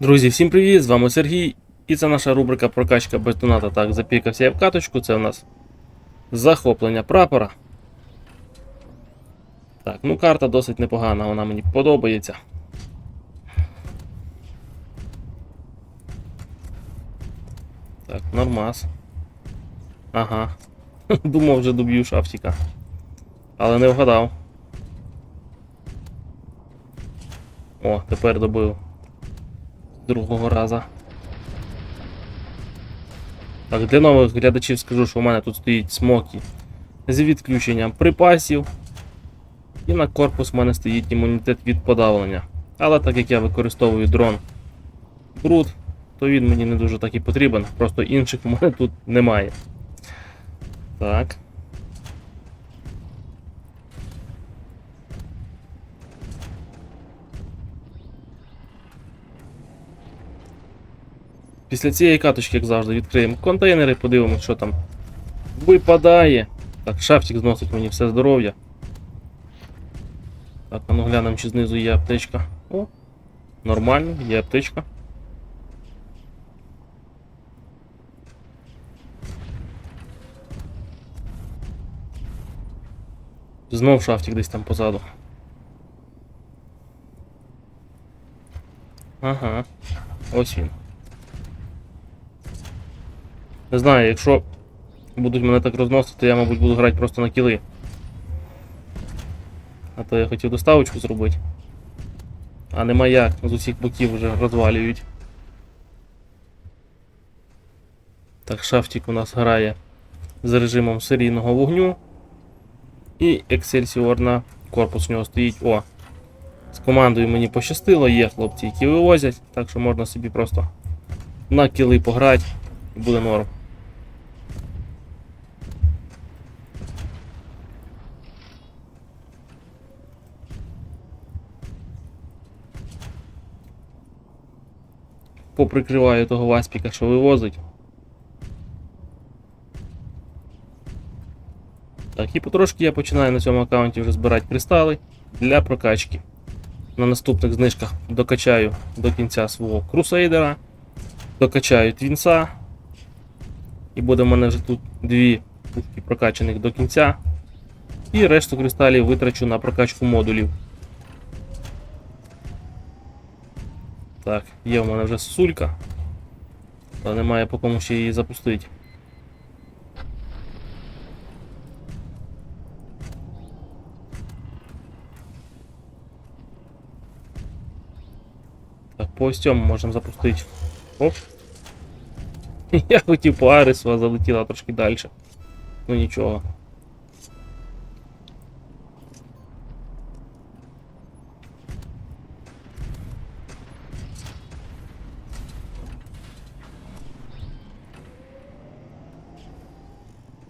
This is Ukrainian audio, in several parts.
Друзі, всім привіт! З вами Сергій. І це наша рубрика прокачка без доната. Так, запікався я в каточку. Це у нас захоплення прапора. Так, ну карта досить непогана, вона мені подобається. Так, нормас. Ага. Думав, вже доб'ю шафтика. Але не вгадав. О, тепер добив. Другого раза. Так, для нових глядачів скажу, що у мене тут стоїть смокі з відключенням припасів. І на корпус в мене стоїть імунітет від подавлення. Але так як я використовую дрон Брут, то він мені не дуже так і потрібен, просто інших у мене тут немає. Так. Після цієї каточки, як завжди, відкриємо контейнери, подивимося, що там випадає. Так, шафтик зносить мені все здоров'я. Так, а ну глянемо, чи знизу є аптечка. О, нормально, є аптечка. Знов шафтик десь там позаду. Ага, ось він. Не знаю, якщо будуть мене так розносити, я, мабуть, буду грати просто на кіли. А то я хотів доставочку зробити. А нема як, з усіх боків вже розвалюють. Так, шафтик у нас грає з режимом серійного вогню. І Excelsior на корпус у нього стоїть. О! З командою мені пощастило, є хлопці, які вивозять, так що можна собі просто на кіли пограти і буде норм. Поприкриваю того васпіка, що вивозить. Так, і потрошки я починаю на цьому аккаунті вже збирати кристали для прокачки. На наступних знижках докачаю до кінця свого крусейдера, докачаю твінса. І буде в мене вже тут дві пушки прокачаних до кінця. І решту кристалів витрачу на прокачку модулів. Так, є в мене вже сулька. Але немає по кому ще її запустити. Так, по ось цьому можемо запустити. Оп. Я хотів по Арису, а залетіла трошки далі. Ну нічого.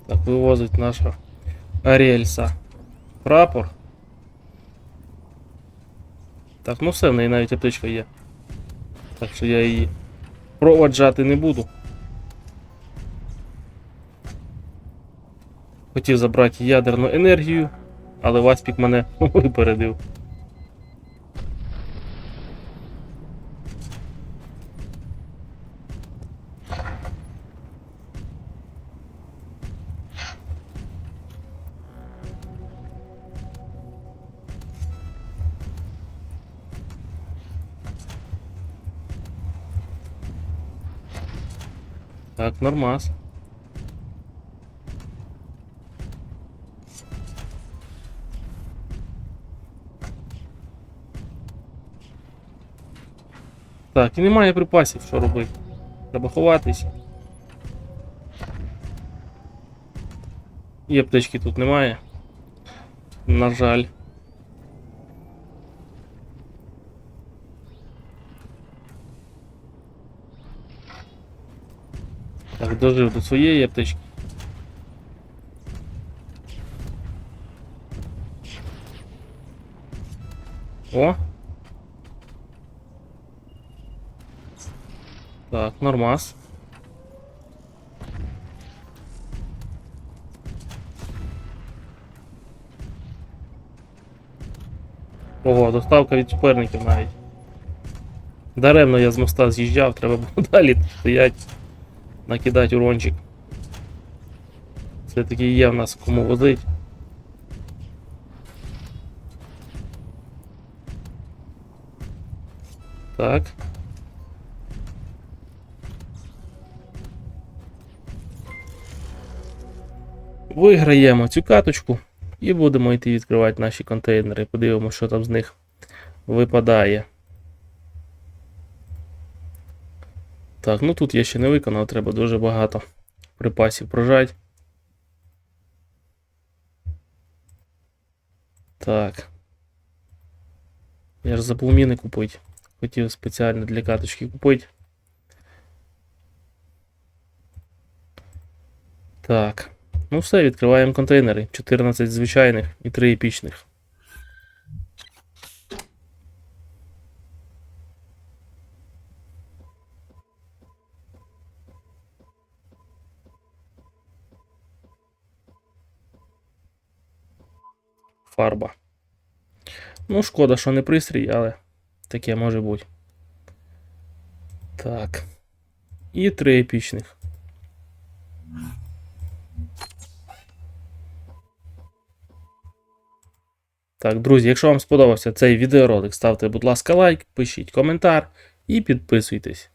Так, вивозить наша Арельса прапор. Так, ну все, в неї навіть аптечка є. Так що я її проводжати не буду. Хотів забрати ядерну енергію, але Васпік мене випередив. Так, нормас. Так, і немає припасів, що робити. Треба ховатись. І аптечки тут немає. На жаль. Так, дожив до своєї аптечки. О! Так, нормас. Ого, доставка від суперників навіть. Даремно я з моста з'їжджав, треба було далі стоять, накидати урончик. Все-таки є в нас кому возить. Так. Виграємо цю каточку і будемо йти відкривати наші контейнери. Подивимося, що там з них випадає. Так, ну тут я ще не виконав, треба дуже багато припасів прожати. Так. Я ж забув міни купити. Хотів спеціально для каточки купити. Так. Ну все, відкриваємо контейнери. 14 звичайних і 3 епічних. Фарба. Ну, шкода, що не пристрій, але таке може бути. Так. І три епічних. Так, друзі, якщо вам сподобався цей відеоролик, ставте, будь ласка, лайк, пишіть коментар і підписуйтесь.